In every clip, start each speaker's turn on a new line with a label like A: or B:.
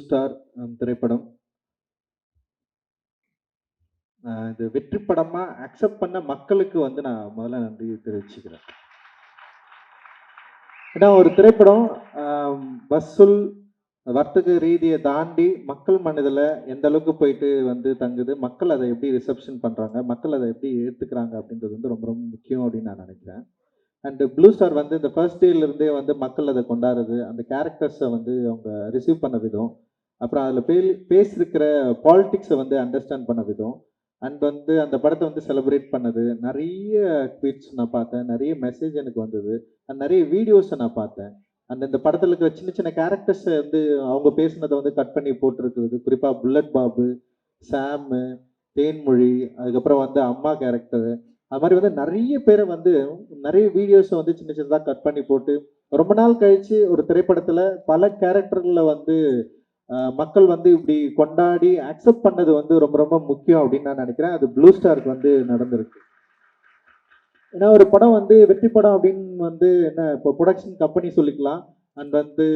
A: Star um, திரைப்படம். இந்த இது வெற்றி படமா அக்செப்ட் பண்ண மக்களுக்கு வந்து நான் முதல்ல நன்றி தெரிவிச்சுக்கிறேன். ஏன்னா ஒரு திரைப்படம் um, வசூல் வர்த்தக ரீதியை தாண்டி மக்கள் மனதில் எந்த அளவுக்கு போயிட்டு வந்து தங்குது மக்கள் அதை எப்படி ரிசப்ஷன் பண்ணுறாங்க மக்கள் அதை எப்படி ஏற்றுக்கிறாங்க அப்படின்றது வந்து ரொம்ப ரொம்ப முக்கியம் அப்படின்னு நான் நினைக்கிறேன். அண்டு ப்ளூ ஸ்டார் வந்து இந்த ஃபர்ஸ்ட் டேலேருந்தே வந்து மக்கள் அதை கொண்டாடுறது அந்த கேரக்டர்ஸை வந்து அவங்க ரிசீவ் பண்ண விதம் அப்புறம் அதில் பே பேசியிருக்கிற பாலிடிக்ஸை வந்து அண்டர்ஸ்டாண்ட் பண்ண விதம். அண்ட் வந்து அந்த படத்தை வந்து செலிப்ரேட் பண்ணது. நிறைய ட்வீட்ஸ் நான் பார்த்தேன். நிறைய மெசேஜ் எனக்கு வந்தது. அண்ட் நிறைய வீடியோஸை நான் பார்த்தேன். அண்ட் இந்த படத்தில் இருக்கிற சின்ன சின்ன கேரக்டர்ஸை வந்து அவங்க பேசுனதை வந்து கட் பண்ணி போட்டிருக்கிறது. குறிப்பாக புல்லட் பாபு சாமு தேன்மொழி அதுக்கப்புறம் வந்து அம்மா கேரக்டரு அது மாதிரி வந்து நிறைய பேரை வந்து நிறைய வீடியோஸை வந்து சின்ன சின்னதாக கட் பண்ணி போட்டு ரொம்ப நாள் கழிச்சு ஒரு திரைப்படத்தில் பல கேரக்டரில் வந்து மக்கள் வந்து இப்படி கொண்டாடி அக்செப்ட் பண்ணது வந்து ரொம்ப ரொம்ப முக்கியம் அப்படின்னு நான் நினைக்கிறேன். அது ப்ளூ ஸ்டாருக்கு வந்து நடந்திருக்கு. ஏன்னா ஒரு படம் வந்து வெற்றி படம் அப்படின்னு வந்து என்ன இப்போ ப்ரொடக்ஷன் கம்பெனி சொல்லிக்கலாம். அண்ட் வந்து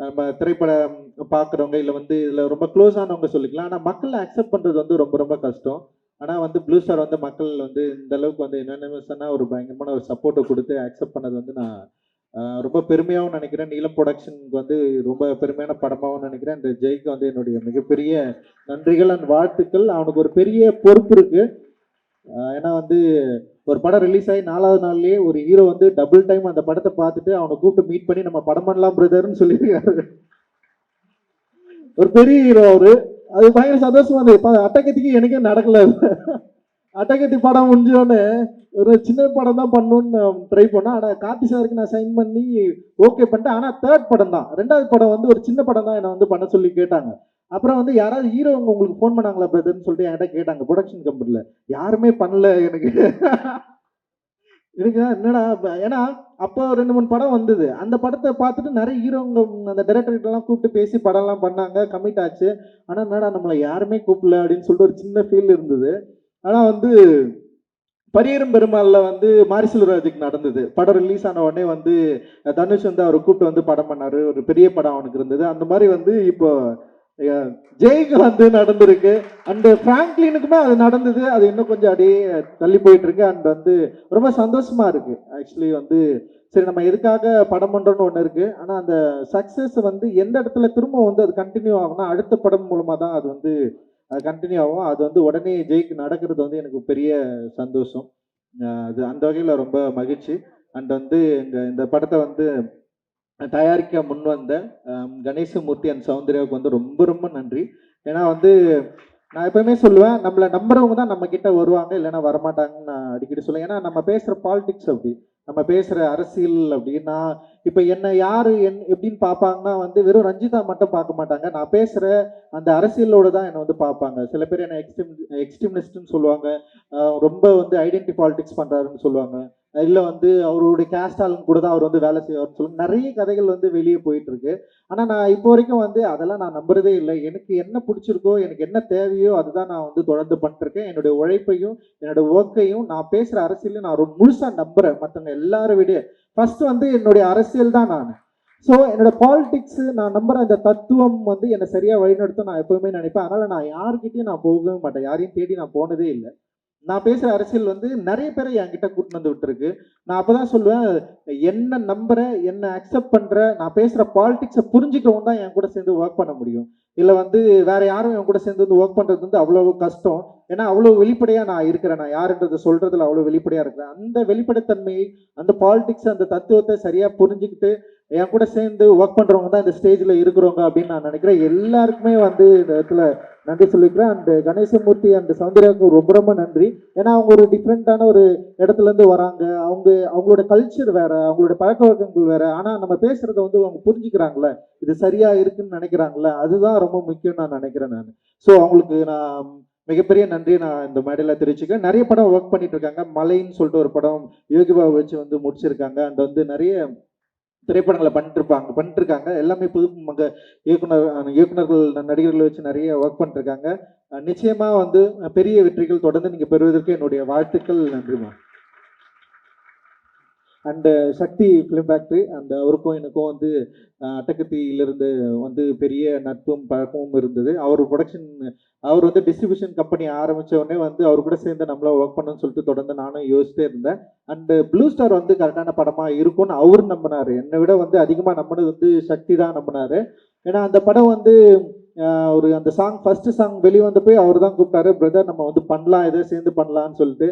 A: நம்ம திரைப்படம் பார்க்குறவங்க இல்லை வந்து இதில் ரொம்ப க்ளோஸ் ஆனவங்க சொல்லிக்கலாம். ஆனால் மக்கள் அக்செப்ட் பண்ணுறது வந்து ரொம்ப ரொம்ப கஷ்டம். ஆனால் வந்து ப்ளூ ஸ்டார் வந்து மக்கள் வந்து இந்த அளவுக்கு வந்து என்னென்ன ஒரு பயங்கரமான ஒரு சப்போர்ட்டை கொடுத்து அக்செப்ட் பண்ணது வந்து நான் ரொம்ப பெருமையாகவும் நினைக்கிறேன். நீலம் ப்ரொடக்ஷனுக்கு வந்து ரொம்ப பெருமையான படமாகவும் நினைக்கிறேன். இந்த ஜெய்க்கு வந்து என்னுடைய மிகப்பெரிய நன்றிகள் அண்ட் வாழ்த்துக்கள். அவனுக்கு ஒரு பெரிய பொறுப்பு இருக்குது ஏன்னா வந்து ஒரு படம் ரிலீஸ் ஆகி நாலாவது நாள்லேயே ஒரு ஹீரோ வந்து டபுள் டைம் அந்த படத்தை பார்த்துட்டு அவனை கூப்பிட்டு மீட் பண்ணி நம்ம படம் பண்ணலாம் பிரதர்னு சொல்லியிருக்காரு. ஒரு பெரிய ஹீரோ அவரு. அது பயங்கர சந்தோஷமா இருந்தது. இப்ப அட்டகத்திக்கு எனக்கே நடக்கல அட்டகத்தி படம் முடிஞ்சோடனே ஒரு சின்ன படம் தான் பண்ணணும்னு ட்ரை பண்ணேன் ஆனால் கார்த்தி சாருக்கு நான் சைன் பண்ணி ஓகே பண்ணிட்டேன். ஆனால் தேர்ட் படம் தான். ரெண்டாவது படம் வந்து ஒரு சின்ன படம் தான் என்னை வந்து பண்ண சொல்லி கேட்டாங்க. அப்புறம் வந்து யாராவது ஹீரோங்க உங்களுக்கு ஃபோன் பண்ணாங்களா பிரதர்னு சொல்லிட்டு என்கிட்ட கேட்டாங்க. ப்ரொடக்ஷன் கம்பெனியில் யாருமே பண்ணல எனக்கு. எனக்கு என்னடா ஏன்னா அப்போ ரெண்டு மூணு படம் வந்தது. அந்த படத்தை பார்த்துட்டு நிறைய ஹீரோங்க அந்த டைரக்டர்கிட்டலாம் கூப்பிட்டு பேசி படம்லாம் பண்ணாங்க. கமிட் ஆச்சு. ஆனால் என்னடா நம்மளை யாருமே கூப்பிடல அப்படின்னு சொல்லிட்டு ஒரு சின்ன ஃபீல் இருந்தது. ஆனால் வந்து பரியரும் பெருமாளில் வந்து மாரிசெல்வராஜுக்கு நடந்தது. படம் ரிலீஸ் ஆன உடனே வந்து தனுஷ் வந்து அவரை கூப்பிட்டு வந்து படம் பண்ணாரு. ஒரு பெரிய படம் அவனுக்கு இருந்தது. அந்த மாதிரி வந்து இப்போ ஜெய்க்கு வந்து நடந்திருக்கு. அண்டு ஃப்ராங்க்லினுக்குமே அது நடந்தது. அது இன்னும் கொஞ்சம் அப்படியே தள்ளி போயிட்டு இருக்கு அண்ட் வந்து ரொம்ப சந்தோஷமா இருக்கு. ஆக்சுவலி வந்து சரி நம்ம எதுக்காக படம் பண்ணுறோன்னு ஒன்று இருக்கு. ஆனால் அந்த சக்ஸஸ் வந்து எந்த இடத்துல திரும்ப வந்து அது கண்டினியூ ஆகும்னா அடுத்த படம் மூலமாக தான் அது வந்து கண்டினியூ ஆகும். அது வந்து உடனே ஜெயிக்கு நடக்கிறது வந்து எனக்கு பெரிய சந்தோஷம். அது அந்த வகையில் ரொம்ப மகிழ்ச்சி. அண்ட் வந்து இந்த இந்த படத்தை வந்து தயாரிக்க முன் வந்த கணேசமூர்த்தி அண்ட் சௌந்தர்யாவுக்கு வந்து ரொம்ப ரொம்ப நன்றி. ஏன்னா வந்து நான் எப்பவுமே சொல்லுவேன் நம்மளை நம்புறவங்க தான் நம்ம கிட்ட வருவாங்க இல்லைன்னா வரமாட்டாங்கன்னு நான் அடிக்கடி சொல்லுவேன். ஏன்னா நம்ம பேசுகிற பாலிடிக்ஸ் அப்படி நம்ம பேசுகிற அரசியல் அப்படின்னா இப்போ என்னை யாரு என் எப்படின்னு பார்ப்பாங்கன்னா வந்து வெறும் ரஞ்சிதா மட்டும் பார்க்க மாட்டாங்க. நான் பேசுற அந்த அரசியலோடு தான் என்னை வந்து பார்ப்பாங்க. சில பேர் என்ன எக்ஸ்ட்ரீம் எக்ஸ்ட்ரீமிஸ்ட்னு சொல்லுவாங்க. ரொம்ப வந்து ஐடென்டி பாலிடிக்ஸ் பண்றாருன்னு சொல்லுவாங்க. இல்லை வந்து அவருடைய கேஸ்ட் ஆளுங்க கூட தான் அவர் வந்து வேலை செய்வார்னு சொல்லி நிறைய கதைகள் வந்து வெளியே போயிட்டு இருக்கு ஆனால் நான் இப்போ வரைக்கும் வந்து அதெல்லாம் நான் நம்புறதே இல்லை. எனக்கு என்ன பிடிச்சிருக்கோ எனக்கு என்ன தேவையோ அதுதான் நான் வந்து தொடர்ந்து பண்ணிருக்கேன் என்னுடைய உழைப்பையும் என்னோட ஒர்க்கையும் நான் பேசுகிற அரசியலையும் நான் ரொம்ப முழுசாக நம்புறேன். மற்றவங்க எல்லாரும் விட ஃபர்ஸ்ட் வந்து என்னுடைய அரசியல் தான் நான். ஸோ என்னோட பாலிடிக்ஸ் நான் நம்புற அந்த தத்துவம் வந்து என்னை சரியாக வழிநடத்த நான் எப்பவுமே நினைப்பேன். அதனால நான் யார்கிட்டையும் நான் போகவே மாட்டேன். யாரையும் தேடி நான் போனதே இல்லை. நான் பேசுகிற அரசியல் வந்து நிறைய பேரை என்கிட்ட கூட்டிட்டு வந்து விட்டுருக்கு. நான் அப்போ தான் சொல்லுவேன் என்ன நம்புற என்ன அக்செப்ட் பண்ணுற நான் பேசுகிற பாலிடிக்ஸை புரிஞ்சுக்கிறவங்க தான் என் கூட சேர்ந்து ஒர்க் பண்ண முடியும். இல்லை வந்து வேற யாரும் என் கூட சேர்ந்து வந்து ஒர்க் பண்ணுறது வந்து அவ்வளோ கஷ்டம். ஏன்னா அவ்வளோ வெளிப்படையாக நான் இருக்கிறேன். நான் யாருன்றதை சொல்கிறதுல அவ்வளோ வெளிப்படையாக இருக்கிறேன். அந்த வெளிப்படைத்தன்மையை அந்த பாலிடிக்ஸ் அந்த தத்துவத்தை சரியாக புரிஞ்சுக்கிட்டு என் கூட சேர்ந்து ஒர்க் பண்ணுறவங்க தான் இந்த ஸ்டேஜில் இருக்கிறவங்க அப்படின்னு நான் நினைக்கிறேன். எல்லாருக்குமே வந்து இந்த இடத்துல நன்றி சொல்லிக்கிறேன். அண்ட் கணேசமூர்த்தி அண்ட் சௌந்தர்யாவுக்கு ரொம்ப ரொம்ப நன்றி. ஏன்னா அவங்க ஒரு டிஃப்ரெண்ட்டான ஒரு இடத்துலேருந்து வராங்க. அவங்க அவங்களோட கல்ச்சர் வேற அவங்களோட பழக்க வழக்கங்கள் வேற. ஆனால் நம்ம பேசுகிறத வந்து அவங்க புரிஞ்சுக்கிறாங்களே இது சரியா இருக்குன்னு நினைக்கிறாங்களே அதுதான் ரொம்ப முக்கியம் நான் நினைக்கிறேன் நான். ஸோ அவங்களுக்கு நான் மிகப்பெரிய நன்றி நான் இந்த மேடையில் தெரிவிச்சுக்கிறேன். நிறைய படம் ஒர்க் பண்ணிட்டு இருக்காங்க. மலைன்னு சொல்லிட்டு ஒரு படம் யோகிபாபு வச்சு வந்து முடிச்சிருக்காங்க. அண்ட் வந்து நிறைய திரைப்படங்களை பண்ணிட்டுருப்பாங்க பண்ணிட்டுருக்காங்க எல்லாமே புது அங்கே இயக்குனர் இயக்குனர்கள் நடிகர்களை வச்சு நிறைய ஒர்க் பண்ணிட்டுருக்காங்க நிச்சயமாக வந்து பெரிய வெற்றிகள் தொடர்ந்து நீங்கள் பெறுவதற்கு என்னுடைய வாழ்த்துக்கள் நன்றிமா and Sakthi film factory and அவருக்கும் எனக்கும் வந்து அட்டகத்தியிலிருந்து வந்து பெரிய நட்பும் பழக்கமும் இருந்தது. அவர் ப்ரொடக்ஷன் அவர் வந்து டிஸ்ட்ரிபியூஷன் கம்பெனி ஆரம்பிச்ச வந்து அவர் கூட சேர்ந்து நம்மள ஒர்க் பண்ணணும்னு சொல்லிட்டு தொடர்ந்து நானும் யோசிச்சிட்டே இருந்தேன். அண்டு ப்ளூ ஸ்டார் வந்து கரெக்டான படமாக இருக்கும்னு அவரும் நம்பினாரு. என்னை விட வந்து அதிகமாக நம்பினது வந்து சக்தி தான் நம்பினாரு. ஏன்னா அந்த படம் வந்து ஒரு அந்த சாங் ஃபஸ்ட்டு சாங் வெளியே போய் அவர் தான் கூப்பிட்டாரு பிரதர் நம்ம வந்து பண்ணலாம் இதை சேர்ந்து பண்ணலாம்னு சொல்லிட்டு.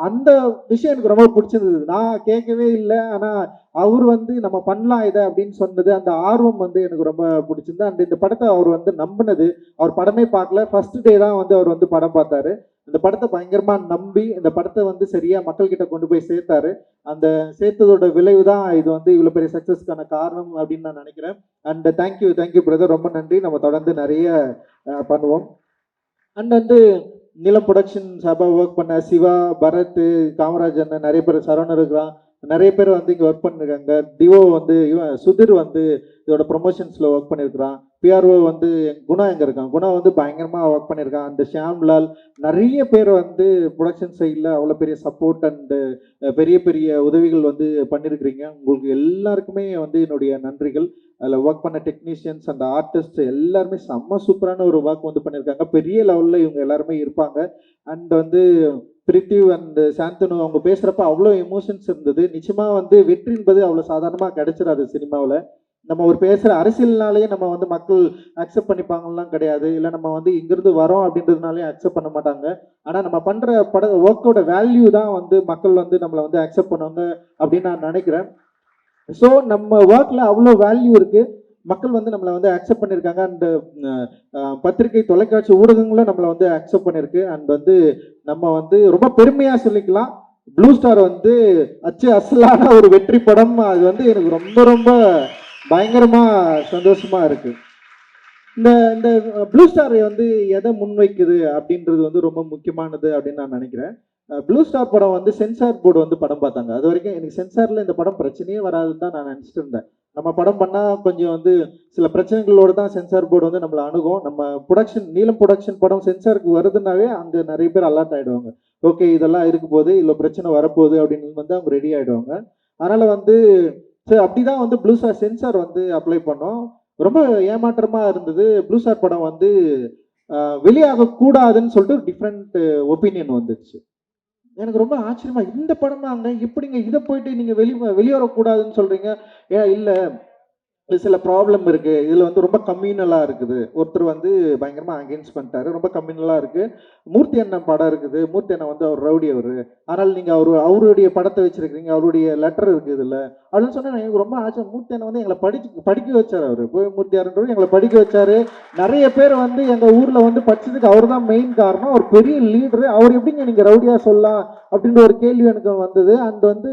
A: அந்த விஷயம் எனக்கு ரொம்ப பிடிச்சிருந்தது. நான் கேட்கவே இல்லை ஆனால் அவர் வந்து நம்ம பண்ணலாம் இதை அப்படின்னு சொன்னது அந்த ஆர்வம் வந்து எனக்கு ரொம்ப பிடிச்சிருந்தது. அண்ட் இந்த படத்தை அவர் வந்து நம்பினது அவர் படமே பார்க்கல. ஃபர்ஸ்ட் டே தான் வந்து அவர் வந்து படம் பார்த்தாரு. இந்த படத்தை பயங்கரமா நம்பி இந்த படத்தை வந்து சரியா மக்கள்கிட்ட கொண்டு போய் சேர்த்தாரு. அந்த சேர்த்ததோட விளைவு தான் இது வந்து இவ்வளவு பெரிய சக்சஸ்க்கான காரணம் அப்படின்னு நான் நினைக்கிறேன். அண்ட் தேங்க்யூ தேங்க்யூ பிரதர் ரொம்ப நன்றி. நம்ம தொடர்ந்து நிறைய பண்ணுவோம். அண்ட் வந்து நிலம் ப்ரொடக்ஷன் சபா ஒர்க் பண்ண சிவா பரத் காமராஜ் அண்ணன் நிறைய பேர் சரவணர் இருக்கிறான். நிறைய பேர் வந்து இங்கே ஒர்க் பண்ணிருக்காங்க. டிஓ வந்து இவன் சுதிர் வந்து இதோட ப்ரொமோஷன்ஸில் ஒர்க் பண்ணியிருக்கிறான் பிஆர்ஓ வந்து குணா எங்கே இருக்கான்? குணா வந்து பயங்கரமாக ஒர்க் பண்ணியிருக்கான் அந்த ஷியாம்லால் நிறைய பேர் வந்து ப்ரொடக்ஷன் சைடில் அவ்வளோ பெரிய சப்போர்ட் அண்டு பெரிய பெரிய உதவிகள் வந்து பண்ணியிருக்கிறீங்க உங்களுக்கு எல்லாருக்குமே வந்து என்னுடைய நன்றிகள். அதில் ஒர்க் பண்ண டெக்னீஷியன்ஸ் அந்த ஆர்டிஸ்ட் எல்லாருமே செம்ம சூப்பரான ஒரு ஒர்க் வந்து பண்ணியிருக்காங்க பெரிய லெவலில் இவங்க எல்லாருமே இருப்பாங்க. அண்ட் வந்து பிரித்திவ் அண்ட் சாந்தனு அவங்க பேசுகிறப்ப அவ்வளோ எமோஷன்ஸ் இருந்தது. நிச்சயமாக வந்து வெற்றி என்பது அவ்வளோ சாதாரணமாக கிடைச்சிடாது சினிமாவில். நம்ம ஒரு பேசுகிற அரசியல்னாலேயே நம்ம வந்து மக்கள் அக்செப்ட் பண்ணிப்பாங்கலாம் கிடையாது. இல்லை நம்ம வந்து இங்கேருந்து வரோம் அப்படின்றதுனாலே அக்செப்ட் பண்ண மாட்டாங்க. ஆனால் நம்ம பண்ணுற பட ஒர்க்கோட வேல்யூ தான் வந்து மக்கள் வந்து நம்மளை வந்து அக்செப்ட் பண்ணுவாங்க அப்படின்னு நான் நினைக்கிறேன். ஸோ நம்ம ஒர்க்கில் அவ்வளோ வேல்யூ இருக்குது மக்கள் வந்து நம்மளை வந்து அக்செப்ட் பண்ணியிருக்காங்க. அண்ட் பத்திரிகை தொலைக்காட்சி ஊடகங்களும் நம்மளை வந்து அக்செப்ட் பண்ணியிருக்கு. அண்ட் வந்து நம்ம வந்து ரொம்ப பெருமையாக சொல்லிக்கலாம். ப்ளூ ஸ்டார் வந்து அச்சு அசலான ஒரு வெற்றி படம். அது வந்து எனக்கு ரொம்ப ரொம்ப பயங்கரமாக சந்தோஷமாக இருக்குது இந்த இந்த ப்ளூ ஸ்டார் வந்து எதை முன்வைக்குது அப்படின்றது வந்து ரொம்ப முக்கியமானது அப்படின்னு நான் நினைக்கிறேன். ப்ளூ ஸ்டார் படம் வந்து சென்சார் போர்டு வந்து படம் பார்த்தாங்க. அது வரைக்கும் எனக்கு சென்சாரில் இந்த படம் பிரச்சனையே வராதுன்னு தான் நான் நினச்சிட்டு இருந்தேன். நம்ம படம் பண்ணால் கொஞ்சம் வந்து சில பிரச்சனைகளோடு தான் சென்சார் போர்டு வந்து நம்மளை அணுகும். நம்ம ப்ரொடக்ஷன் நீலம் ப்ரொடக்ஷன் படம் சென்சாருக்கு வருதுனாவே அங்கே நிறைய பேர் அலர்ட் ஆகிடுவாங்க ஓகே இதெல்லாம் இருக்க போது இல்லை பிரச்சனை வரப்போகுது அப்படின்னு வந்து அவங்க ரெடி ஆகிடுவாங்க அதனால் வந்து சரி அப்படிதான் வந்து ப்ளூ ஸ்டார் சென்சார் வந்து அப்ளை பண்ணோம். ரொம்ப ஏமாற்றமாக இருந்தது. ப்ளூ ஸ்டார் படம் வந்து வெளியாகக்கூடாதுன்னு சொல்லிட்டு ஒரு டிஃப்ரெண்ட் ஒப்பீனியன் வந்துச்சு எனக்கு ரொம்ப ஆச்சரியமா இந்த படமாங்க எப்படிங்க இதை போயிட்டு நீங்க வெளி வெளியேறக்கூடாதுன்னு சொல்றீங்க? ஏன் இல்லை சில ப்ராப்ளம் இருக்கு. இதுல வந்து ரொம்ப கம்யூனலா இருக்குது. ஒருத்தர் வந்து பயங்கரமா அகேன்ஸ்ட் பண்ணிட்டாரு. ரொம்ப கம்யூனலா இருக்கு. மூர்த்தி அண்ணன் படம் இருக்குது. மூர்த்தி அண்ணன் வந்து அவர் ரவுடி அவர். ஆனால் நீங்க அவர் அவருடைய படத்தை வச்சிருக்கீங்க அவருடைய லெட்டர் இருக்கு இதுல. அப்படின்னு சொன்னா எனக்கு ரொம்ப ஆச்சரியம். மூர்த்தி அண்ணன் வந்து எங்களை படிச்சு படிக்க வச்சார் அவர். போய் மூர்த்தி அண்ணன் எங்களை படிக்க வச்சாரு. நிறைய பேர் வந்து எங்க ஊர்ல வந்து படிச்சதுக்கு அவர் தான் மெயின் காரணம். ஒரு பெரிய லீடரு அவர் எப்படிங்க நீங்க ரவுடியா சொல்லலாம் அப்படின்ற ஒரு கேள்வி எனக்கு வந்தது. அண்ட் வந்து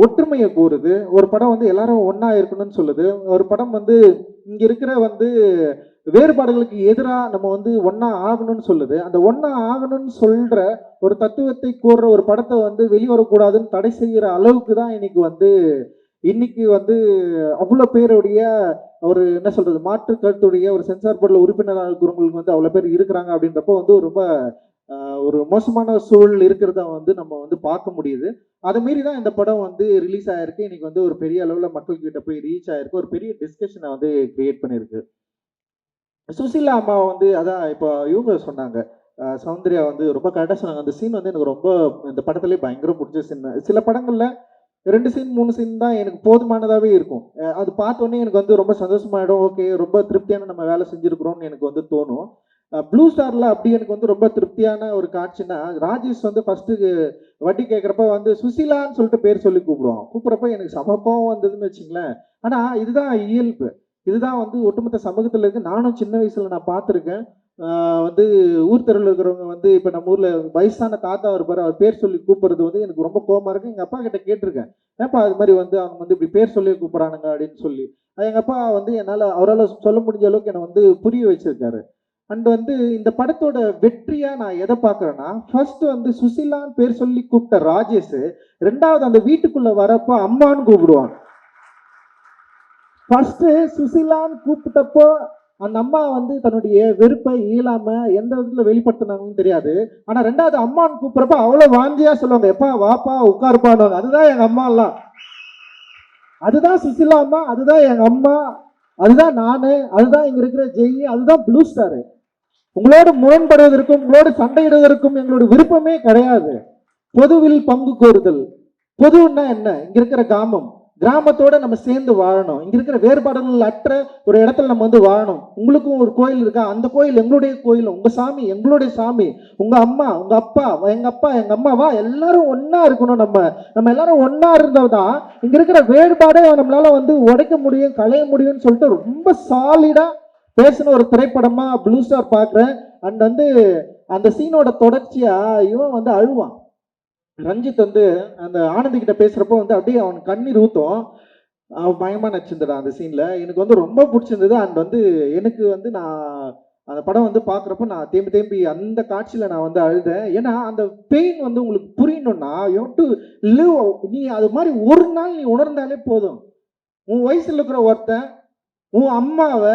A: ஒற்றுமையை கூறுது. ஒரு படம் வந்து எல்லாரும் ஒன்றா இருக்கணும்னு சொல்லுது. ஒரு படம் வந்து இங்க இருக்கிற வந்து வேறுபாடுகளுக்கு எதிராக நம்ம வந்து ஒன்றா ஆகணும்னு சொல்லுது. அந்த ஒன்றா ஆகணும்னு சொல்ற ஒரு தத்துவத்தை கூறுற ஒரு படத்தை வந்து வெளிவரக்கூடாதுன்னு தடை செய்கிற அளவுக்கு தான் இன்னைக்கு வந்து இன்னைக்கு வந்து அவ்வளோ பேருடைய ஒரு என்ன சொல்றது மாற்று கருத்துடைய ஒரு சென்சார் போர்டில் உறுப்பினராக இருக்கிறவங்களுக்கு வந்து அவ்வளோ பேர் இருக்கிறாங்க அப்படின்றப்போ வந்து ரொம்ப ஒரு மோசமான சூழல் இருக்கிறத வந்து நம்ம வந்து பார்க்க முடியுது. அதை மீறி தான் இந்த படம் வந்து ரிலீஸ் ஆயிருக்கு. இன்னைக்கு வந்து ஒரு பெரிய அளவில் மக்கள்கிட்ட போய் ரீச் ஆயிருக்கு. ஒரு பெரிய டிஸ்கஷனை வந்து கிரியேட் பண்ணியிருக்கு சுசீலா அம்மா வந்து அதான் இப்போ இவங்க சொன்னாங்க. சௌந்தர்யா வந்து ரொம்ப கரெக்டாக சொன்னாங்க. அந்த சீன் வந்து எனக்கு ரொம்ப இந்த படத்துலேயே பயங்கர பிடிச்ச சீன் சில படங்களில் ரெண்டு சீன் மூணு சீன் தான் எனக்கு போதுமானதாகவே இருக்கும். அது பார்த்தோன்னே எனக்கு வந்து ரொம்ப சந்தோஷமாயிடும். ஓகே ரொம்ப திருப்தியான நம்ம வேலை செஞ்சுருக்குறோம்னு எனக்கு வந்து தோணும். ப்ளூ ஸ்டாரில் அப்படி எனக்கு வந்து ரொம்ப திருப்தியான ஒரு காட்சின்னா ராஜேஷ் வந்து ஃபஸ்ட்டு வட்டி கேட்குறப்ப வந்து சுசீலான்னு சொல்லிட்டு பேர் சொல்லி கூப்பிடுவான். கூப்பிட்றப்ப எனக்கு சமப்பம் வந்ததுன்னு வச்சுங்களேன். ஆனால் இதுதான் இயல்பு. இதுதான் வந்து ஒட்டுமொத்த சமூகத்தில் இருக்கு. நானும் சின்ன வயசில் நான் பார்த்துருக்கேன். வந்து ஊர் தெருவில் இருக்கிறவங்க வந்து இப்போ நம்ம ஊரில் வயசான தாத்தா இருப்பார் அவர் பேர் சொல்லி கூப்பிட்றது வந்து எனக்கு ரொம்ப கோபமாக இருக்குது எங்கள் அப்பா கிட்ட கேட்டிருக்கேன். ஏப்பா அது மாதிரி வந்து அவங்க வந்து இப்படி பேர் சொல்லி கூப்பிட்றானுங்க அப்படின்னு சொல்லி. எங்கள் அப்பா வந்து என்னால் அவரால் சொல்ல முடிஞ்ச அளவுக்கு என்னை வந்து புரிய வச்சிருக்காரு. அண்ட் வந்து இந்த படத்தோட வெற்றியா நான் எதை பார்க்குறேன்னா ஃபர்ஸ்ட் வந்து சுசிலான்னு பேர் சொல்லி கூப்பிட்ட ராஜேஷ் ரெண்டாவது அந்த வீட்டுக்குள்ள வரப்போ அம்மான்னு கூப்பிடுவான் ஃபர்ஸ்ட் சுசிலான்னு கூப்பிட்டப்போ அந்த அம்மா வந்து தன்னுடைய வெறுப்பை இயலாம எந்த விதத்துல வெளிப்படுத்தினாங்கன்னு தெரியாது. ஆனா ரெண்டாவது அம்மான்னு கூப்பிடுறப்ப அவ்வளவு வாந்தியாக சொல்லுவாங்க. எப்பா வாப்பா உட்காருப்பான்னு. அதுதான் எங்க அம்மா எல்லாம். அதுதான் சுசிலா அம்மா அதுதான் எங்க அம்மா அதுதான் நானு அதுதான் இங்க இருக்கிற ஜெய் அதுதான் ப்ளூ ஸ்டார் உங்களோடு முரண்படுவதற்கும் உங்களோடு சண்டையிடுவதற்கும் எங்களோட விருப்பமே கிடையாது. பொதுவில் பங்கு கோருதல். பொதுன்னா என்ன? இங்க இருக்கிற கிராமம். கிராமத்தோட நம்ம சேர்ந்து வாழணும். இங்க இருக்கிற வேறுபாடுகள் அற்ற ஒரு இடத்துல நம்ம வந்து வாழணும். உங்களுக்கும் ஒரு கோயில் இருக்கா? அந்த கோயில் எங்களுடைய கோயில். உங்க சாமி எங்களுடைய சாமி. உங்க அம்மா உங்க அப்பா எங்க அப்பா எங்க அம்மாவா? எல்லாரும் ஒன்னா இருக்கணும் நம்ம. நம்ம எல்லாரும் ஒண்ணா இருந்தோம்தான் இங்க இருக்கிற வேறுபாடை நம்மளால வந்து உடைக்க முடியும் களைய முடியும்னு சொல்லிட்டு ரொம்ப சாலிடா பேசின ஒரு திரைப்படமா ப்ளூ ஸ்டார் பார்க்குறேன். அண்ட் வந்து அந்த சீனோட தொடர்ச்சியா இவன் வந்து அழுவான். ரஞ்சித் வந்து அந்த ஆனந்தி கிட்ட பேசுறப்போ வந்து அப்படியே அவன் கண்ணீர் ஊத்தும் அவன் பயமா நடிச்சிருந்தடா அந்த சீன்ல எனக்கு வந்து ரொம்ப பிடிச்சிருந்தது. அண்ட் வந்து எனக்கு வந்து நான் அந்த படம் வந்து பார்க்குறப்ப நான் தேம்பி தேம்பி அந்த காட்சியில் நான் வந்து அழுதேன். ஏன்னா அந்த பெயின் வந்து உங்களுக்கு புரியணும்னா யூ டு லிவ் நீ அது மாதிரி ஒரு நாள் நீ உணர்ந்தாலே போதும். உன் வயசுல இருக்கிற ஒருத்தன் உன் அம்மாவை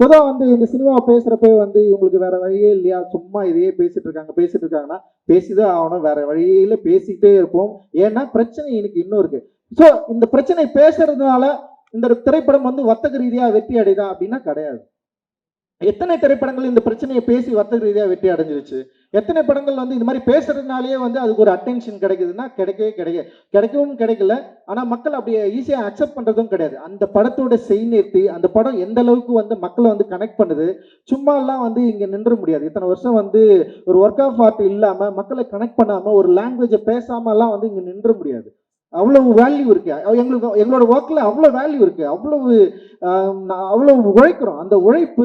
A: பொதுவாக வந்து இந்த சினிமா பேசுறப்ப வந்து இவங்களுக்கு வேற வழியே இல்லையா? சும்மா இதையே பேசிட்டு இருக்காங்க பேசிட்டு இருக்காங்கன்னா பேசிதான் ஆகணும். வேற வழியில பேசிக்கிட்டே இருப்போம். ஏன்னா பிரச்சனை எனக்கு இன்னும் இருக்கு. ஸோ இந்த பிரச்சனை பேசுறதுனால இந்த திரைப்படம் வந்து வர்த்தக ரீதியா வெற்றி அடையுதா அப்படின்னா கிடையாது. எத்தனை திரைப்படங்கள் இந்த பிரச்சனையை பேசி வர்த்தக ரீதியா வெற்றி அடைஞ்சிருச்சு? எத்தனை படங்கள் வந்து இந்த மாதிரி பேசுறதுனாலே வந்து அதுக்கு ஒரு அட்டென்ஷன் கிடைக்குதுன்னா கிடைக்கவே கிடைக்க கிடைக்கவும் கிடைக்கல. ஆனால் மக்கள் அப்படியே ஈஸியாக அக்செப்ட் பண்ணுறதும் கிடையாது. அந்த படத்தோட செய்நேர்த்தி அந்த படம் எந்த அளவுக்கு வந்து மக்களை வந்து கனெக்ட் பண்ணுது சும்மாலாம் வந்து இங்கே நின்ற முடியாது. இத்தனை வருஷம் வந்து ஒரு ஒர்க் ஆஃப் ஆர்ட் இல்லாமல் மக்களை கனெக்ட் பண்ணாமல் ஒரு லாங்குவேஜை பேசாமலாம் வந்து இங்கே நின்ற முடியாது. அவ்வளவு வேல்யூ இருக்கு. எங்களுக்கு எங்களோட ஒர்க்கில் அவ்வளோ வேல்யூ இருக்கு. அவ்வளவு நான் அவ்வளவு உழைக்கிறோம். அந்த உழைப்பு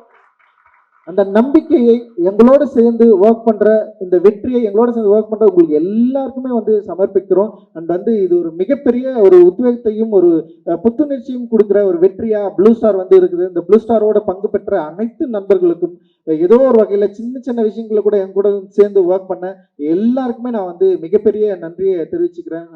A: அந்த நம்பிக்கையை எங்களோட சேர்ந்து ஒர்க் பண்ற இந்த வெற்றியை எங்களோட சேர்ந்து ஒர்க் பண்ற உங்களுக்கு எல்லாருக்குமே வந்து சமர்ப்பிக்கிறோம். அண்ட் வந்து இது ஒரு மிகப்பெரிய ஒரு உத்வேகத்தையும் ஒரு புத்துணர்ச்சியும் கொடுக்குற ஒரு வெற்றியா ப்ளூ ஸ்டார் வந்து இருக்குது. இந்த ப்ளூ ஸ்டாரோட பங்கு பெற்ற அனைத்து நண்பர்களுக்கும் ஏதோ ஒரு வகையில சின்ன சின்ன விஷயங்களை கூட என் கூட சேர்ந்து ஒர்க் பண்ண எல்லாருக்குமே நான் வந்து மிகப்பெரிய நன்றியை தெரிவிச்சுக்கிறேன்.